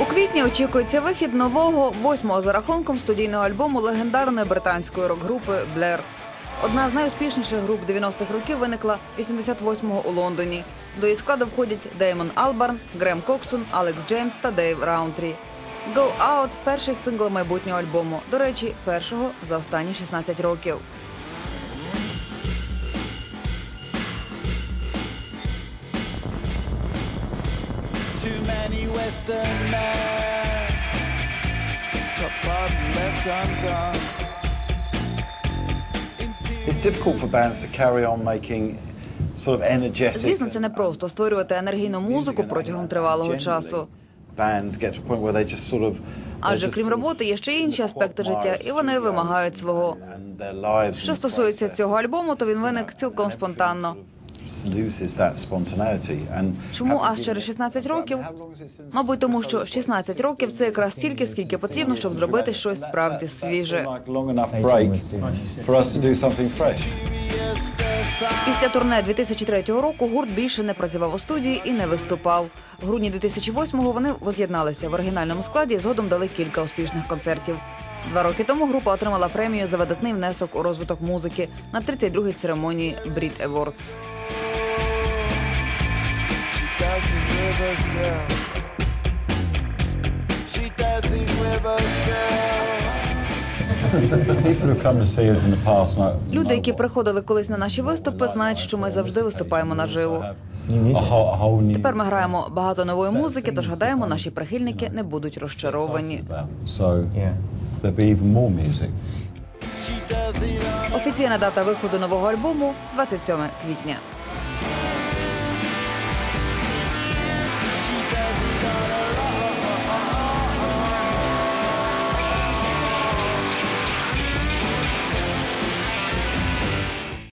У квітні очікується вихід нового восьмого за рахунком студійного альбому легендарної британської рок-групи Блер. Одна з найуспішніших груп 90-х років виникла 88-го у Лондоні. До її складу входять Деймон Албарн, Грем Коксон, Алекс Джеймс та Дейв Раунтрі. Go Out – перший сингл майбутнього альбому. До речі, першого за останні 16 років. Too many Western men, top button left undone. It's difficult for bands to carry on making sort of energetic. Звісно, це не просто створювати енергійну музику протягом тривалого часу. Bands get to a point where they just sort of Адже крім роботи є ще інші аспекти життя, і вони вимагають свого. Що стосується цього альбому, то він виник цілком спонтанно. Чому аж через 16 років? Мабуть, тому що 16 років це якраз стільки, скільки потрібно, щоб зробити щось справді свіже. Після турне 2003 року гурт більше не працював у студії і не виступав. В грудні 2008-го вони воз'єдналися в оригінальному складі і згодом дали кілька успішних концертів. Два роки тому група отримала премію за видатний внесок у розвиток музики на 32-й церемонії Brit Awards. It with herself. She it with herself. Люди, які приходили колись на наші виступи, знають, що ми завжди виступаємо наживо. Тепер ми граємо багато нової музики, тож гадаємо, наші прихильники не будуть розчаровані. Офіційна дата виходу нового альбому 27 квітня.